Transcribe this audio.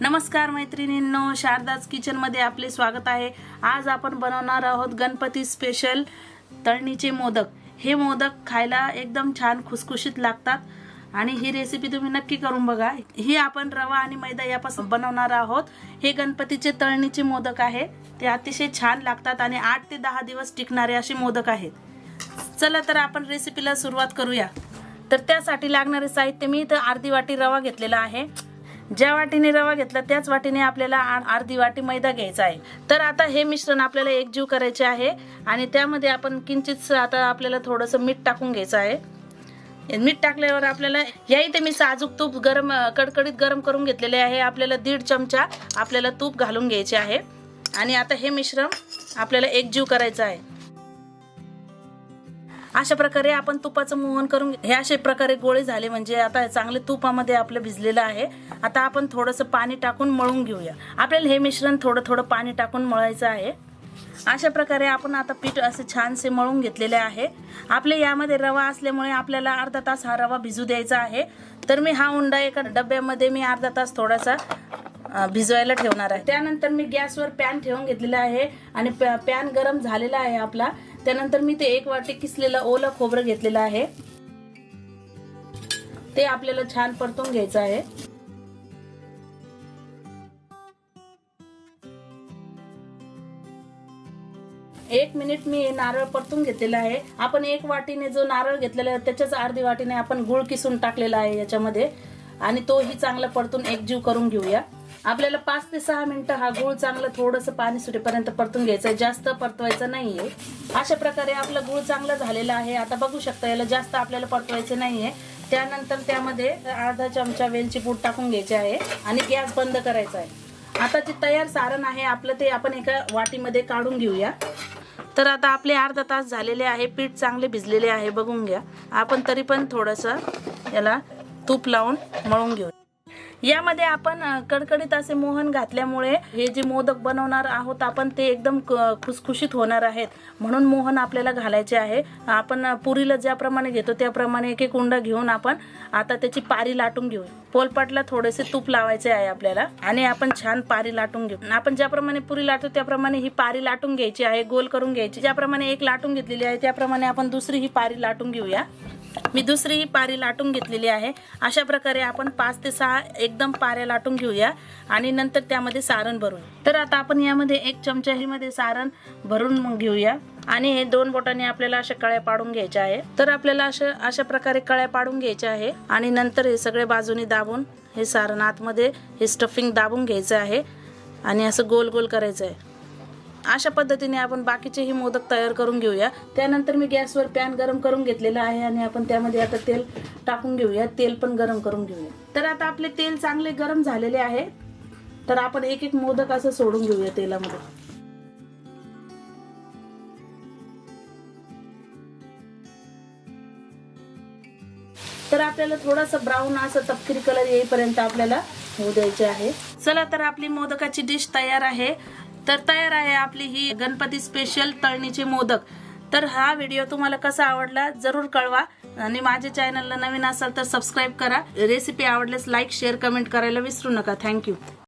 नमस्कार मैत्रिणींनो शारदाज किचनमध्ये आपले स्वागत आहे. आज आपण बनवणार आहोत गणपती स्पेशल तळणीचे मोदक. हे मोदक खायला एकदम छान खुसखुशीत लागतात आणि ही रेसिपी तुम्ही नक्की करून बघा. ही आपण रवा आणि मैदा यापासून बनवणार आहोत. हे गणपतीचे तळणीचे मोदक आहे. ते अतिशय छान लागतात आणि आठ ते दहा दिवस टिकणारे असे मोदक आहेत. चला तर आपण रेसिपीला सुरुवात करूया. तर त्यासाठी लागणारे साहित्य मी इथं अर्धी वाटी रवा घेतलेला आहे. ज्या वाटीने रवा घेतला त्याच वाटीने आपल्याला आ- अर्धी वाटी मैदा घ्यायचा आहे. तर आता हे मिश्रण आपल्याला एकजीव करायचे आहे आणि त्यामध्ये आपण किंचित आता आपल्याला थोडंसं मीठ टाकून घ्यायचं आहे. मीठ टाकल्यावर आपल्याला या इथे मी साजूक तूप गरम कडकडीत गरम करून घेतलेले आहे. आपल्याला दीड चमचा आपल्याला तूप घालून घ्यायचे आहे. आणि आता हे मिश्रण आपल्याला एकजीव करायचं आहे. अशा प्रकारे आपण तुपाचं मोहन करून हे अशा प्रकारे गोळे झाले. म्हणजे आता चांगले तुपामध्ये आपलं भिजलेलं आहे. आता आपण थोडंसं पाणी टाकून मळून घेऊया. आपल्याला हे मिश्रण थोडं थोडं पाणी टाकून मळायचं आहे. अशा प्रकारे आपण आता पीठ असे छानसे मळून घेतलेले आहे. आपले यामध्ये रवा असल्यामुळे आपल्याला अर्धा तास हा रवा भिजू द्यायचा आहे. तर मी हा उंडा एका डब्यामध्ये मी अर्धा तास थोडासा भिजवायला ठेवणार आहे. त्यानंतर मी गॅसवर पॅन ठेवून घेतलेला आहे. आणि पॅन गरम झालेला आहे आपला. त्यानंतर मी ते एक वाटी किसलेलं ओलं खोबरं घेतलेलं आहे. ते आपल्याला छान परतून घ्यायचं आहे. एक मिनिट मी नारळ परतून घेतलेला आहे. आपण एक वाटीने जो नारळ घेतलेला आहे त्याच्याच अर्धी वाटीने आपण गुळ किसून टाकलेला आहे याच्यामध्ये. आणि तोही चांगला परतून एकजीव करून घेऊया. आपल्याला पाच ते सहा मिनिटं हा गुळ चांगलं थोडंसं पाणी सुटेपर्यंत परतून घ्यायचं आहे जास्त परतवायचं नाहीये. अशा प्रकारे आपला गुळ चांगला झालेला आहे. आता बघू शकता याला जास्त आपल्याला परतवायचं नाहीये. त्यानंतर त्यामध्ये अर्धा चमचा वेलची पूड टाकून घ्यायची आहे आणि गॅस बंद करायचा आहे. आता जे तयार सारण आहे आपलं ते आपण एका वाटीमध्ये काढून घेऊया. तर आता आपले अर्धा तास झालेले आहे. पीठ चांगले भिजलेले आहे. बघून घ्या. आपण तरी पण थोडंसं याला तूप लावून मळून घेऊ यामध्ये आपण कडकडीत असे मोहन घातल्यामुळे हे जे मोदक बनवणार आहोत आपण ते एकदम क- खुसखुशीत होणार आहेत. म्हणून मोहन आपल्याला घालायचे आहे. आपण पुरीला ज्याप्रमाणे घेतो त्याप्रमाणे एक एक उंडा घेऊन आपण आता त्याची पारी लाटून घेऊ. पोलपाटला थोडेसे तूप लावायचे आहे आपल्याला. आणि आपण छान पारी लाटून घेऊ. आपण ज्याप्रमाणे पुरी लाटतो त्याप्रमाणे ही पारी लाटून घ्यायची आहे गोल करून घ्यायची. ज्याप्रमाणे एक लाटून घेतलेली आहे त्याप्रमाणे आपण दुसरी ही पारी लाटून घेऊया. मी दुसरी ही पारी लाटून घेतलेली आहे. अशा प्रकारे आपण पाच ते सहा एकदम पाऱ्या लाटून घेऊया आणि नंतर त्यामध्ये सारण भरू तर आता आपण यामध्ये एक चमचाहीमध्ये सारण भरून मग घेऊया. आणि हे दोन बोटाने आपल्याला अशा कळ्या पाडून घ्यायच्या आहे. तर आपल्याला अशा अशा प्रकारे कळ्या पाडून घ्यायच्या आहे. आणि नंतर हे सगळे बाजूने दाबून हे सारण आतमध्ये हे स्टफिंग दाबून घ्यायचं आहे. आणि असं गोल गोल करायचं आहे. अशा पद्धतीने आपण बाकीचेही मोदक तयार करून घेऊया. त्यानंतर मी गॅसवर पॅन गरम करून घेतलेला आहे आणि आपण त्यामध्ये आता तेल टाकून घेऊया. तेल पण गरम करून घेऊया. तर आता आपले तेल चांगले गरम झालेले आहे. तर आपण एक एक मोदक असं सोडून घेऊया तेलामध्ये. तर आपल्याला थोडासा ब्राऊन असं तपकिरी कलर येईपर्यंत आपल्याला होऊ द्यायचे आहे. चला तर आपली मोदकाची डिश तयार आहे. तर तयार आहे आपली ही गणपती स्पेशल तळणीचे मोदक. तर हा व्हिडिओ तुम्हाला कसा आवडला जरूर कळवा. आणि माझ्या चॅनलला नवीन असाल तर सबस्क्राईब करा. रेसिपी आवडल्यास लाईक शेअर कमेंट करायला विसरू नका. थँक्यू